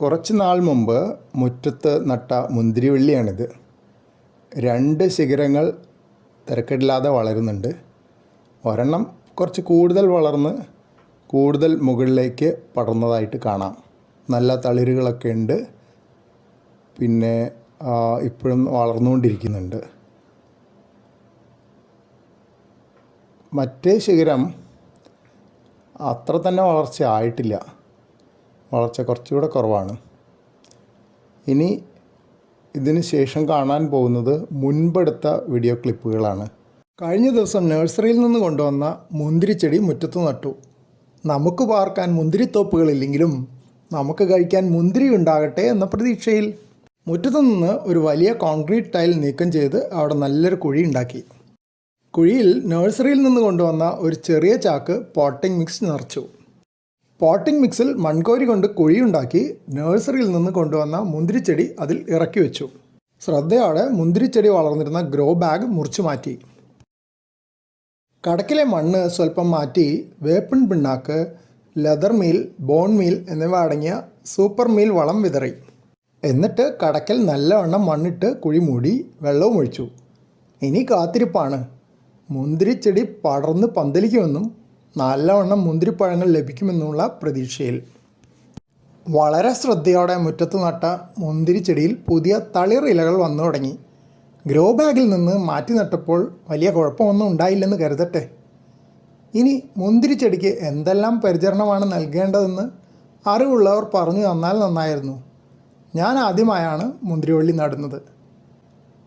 കുറച്ച് നാൾ മുമ്പ് മുറ്റത്ത് നട്ട മുന്തിരിവള്ളിയാണിത്. രണ്ട് ശിഖരങ്ങൾ തിരക്കിടില്ലാതെ വളരുന്നുണ്ട്. ഒരെണ്ണം കുറച്ച് കൂടുതൽ വളർന്ന് കൂടുതൽ മുകളിലേക്ക് പടർന്നതായിട്ട് കാണാം. നല്ല തളിരുകളൊക്കെ ഉണ്ട്. പിന്നെ ഇപ്പോഴും വളർന്നുകൊണ്ടിരിക്കുന്നുണ്ട്. മറ്റേ ശിഖരം അത്ര തന്നെ വളർച്ച ആയിട്ടില്ല വളർച്ച കുറച്ചുകൂടെ കുറവാണ്. ഇനി ഇതിന് ശേഷം കാണാൻ പോകുന്നത് മുൻപെടുത്ത വീഡിയോ ക്ലിപ്പുകളാണ് കഴിഞ്ഞ ദിവസം നഴ്സറിയിൽ നിന്ന് കൊണ്ടുവന്ന മുന്തിരിച്ചെടി മുറ്റത്ത് നട്ടു. നമുക്ക് പാർക്കാൻ മുന്തിരിത്തോപ്പുകളില്ലെങ്കിലും നമുക്ക് കഴിക്കാൻ മുന്തിരി ഉണ്ടാകട്ടെ എന്ന പ്രതീക്ഷയിൽ മുറ്റത്തു നിന്ന് ഒരു വലിയ കോൺക്രീറ്റ് ടൈൽ നീക്കം ചെയ്ത് അവിടെ നല്ലൊരു കുഴി ഉണ്ടാക്കി. കുഴിയിൽ നഴ്സറിയിൽ നിന്ന് കൊണ്ടുവന്ന ഒരു ചെറിയ ചാക്ക് പോട്ടിംഗ് മിക്സ് നിറച്ചു. പോട്ടിംഗ് മിക്സിൽ മൺകോരി കൊണ്ട് കുഴിയുണ്ടാക്കി നഴ്സറിയിൽ നിന്ന് കൊണ്ടുവന്ന മുന്തിരിച്ചെടി അതിൽ ഇറക്കി വെച്ചു. ശ്രദ്ധയോടെ മുന്തിരിച്ചെടി വളർന്നിരുന്ന ഗ്രോ ബാഗ് മുറിച്ചു മാറ്റി. കടക്കിലെ മണ്ണ് സ്വല്പം മാറ്റി വേപ്പിൻ പിണ്ണാക്ക് ലെതർ മീൽ ബോൺ മീൽ എന്നിവ അടങ്ങിയ സൂപ്പർ മീൽ വളം വിതറി. എന്നിട്ട് കടക്കൽ നല്ലവണ്ണം മണ്ണിട്ട് കുഴി മൂടി വെള്ളവും ഒഴിച്ചു. ഇനി കാത്തിരിപ്പാണ്. മുന്തിരിച്ചെടി പടർന്ന് പന്തലിക്കുമെന്നും നല്ലവണ്ണം മുന്തിരിപ്പഴങ്ങൾ ലഭിക്കുമെന്നുള്ള പ്രതീക്ഷയിൽ. വളരെ ശ്രദ്ധയോടെ മുറ്റത്ത് നട്ട മുന്തിരിച്ചെടിയിൽ പുതിയ തളിർ ഇലകൾ വന്നു തുടങ്ങി. ഗ്രോ ബാഗിൽ നിന്ന് മാറ്റി നട്ടപ്പോൾ വലിയ കുഴപ്പമൊന്നും ഉണ്ടായില്ലെന്ന് കരുതട്ടെ. ഇനി മുന്തിരി ചെടിക്ക് എന്തെല്ലാം പരിചരണമാണ് നൽകേണ്ടതെന്ന് അറിവുള്ളവർ പറഞ്ഞു തന്നാൽ നന്നായിരുന്നു. ഞാൻ ആദ്യമായാണ് മുന്തിരിവള്ളി നടുന്നത്.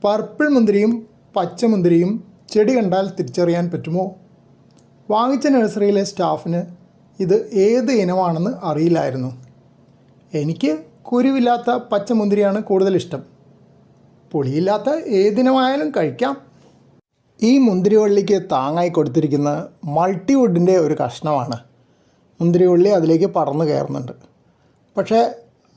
പർപ്പിൾ മുന്തിരിയും പച്ച മുന്തിരിയും ചെടി കണ്ടാൽ തിരിച്ചറിയാൻ പറ്റുമോ? വാങ്ങിച്ച നഴ്സറിയിലെ സ്റ്റാഫിന് ഇത് ഏത് ഇനമാണെന്ന് അറിയില്ലായിരുന്നു. എനിക്ക് കുരുവില്ലാത്ത പച്ചമുന്തിരിയാണ് കൂടുതൽ ഇഷ്ടം. പുളിയില്ലാത്ത ഏതിനമായാലും കഴിക്കാം. ഈ മുന്തിരിവള്ളിക്ക് താങ്ങായി കൊടുത്തിരിക്കുന്ന മൾട്ടിവുഡിന്റെ ഒരു കഷ്ണമാണ്. മുന്തിരിവള്ളി അതിലേക്ക് പറന്ന് കയറുന്നുണ്ട്. പക്ഷേ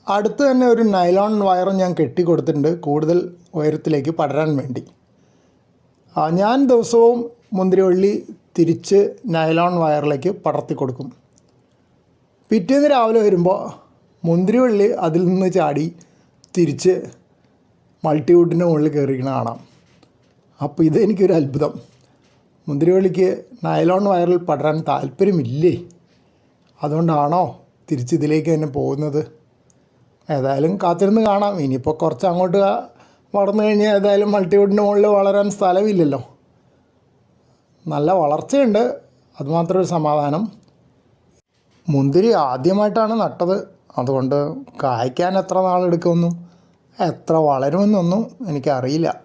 അടുത്ത് തന്നെ ഒരു നൈലോൺ വയറും ഞാൻ കെട്ടിക്കൊടുത്തിട്ടുണ്ട് കൂടുതൽ ഉയരത്തിലേക്ക് പടരാൻ വേണ്ടി. ഞാൻ ദിവസവും മുന്തിരിവള്ളി തിരിച്ച് നൈലോൺ വയറിലേക്ക് പടർത്തി കൊടുക്കും. പിറ്റേന്ന് രാവിലെ വരുമ്പോൾ മുന്തിരിവള്ളി അതിൽ നിന്ന് ചാടി തിരിച്ച് മൾട്ടിവുഡിന്റെ മുകളിൽ കയറിയിരിക്കണ കാണാം. അപ്പോൾ ഇത് എനിക്കൊരു അത്ഭുതം. മുന്തിരിവള്ളിക്ക് നൈലോൺ വയറിൽ പടരാൻ താല്പര്യമില്ലേ? അതുകൊണ്ടാണോ തിരിച്ച് ഇതിലേക്ക് തന്നെ പോകുന്നത്? ഏതായാലും കാത്തിരുന്ന് കാണാം. ഇനിയിപ്പോൾ കുറച്ച് അങ്ങോട്ട് വളർന്നു കഴിഞ്ഞാൽ ഏതായാലും മൾട്ടിവുഡിന്റെ മുകളിൽ വളരാൻ സ്ഥലമില്ലല്ലോ. നല്ല വളർച്ചയുണ്ട്. അതുമാത്രം ഒരു സമാധാനം. മുന്തിരി ആദ്യമായിട്ടാണ് നട്ടത്. അതുകൊണ്ട് കായ്ക്കാൻ എത്ര നാളെടുക്കുമെന്നും എത്ര വളരുമെന്നൊന്നും എനിക്കറിയില്ല.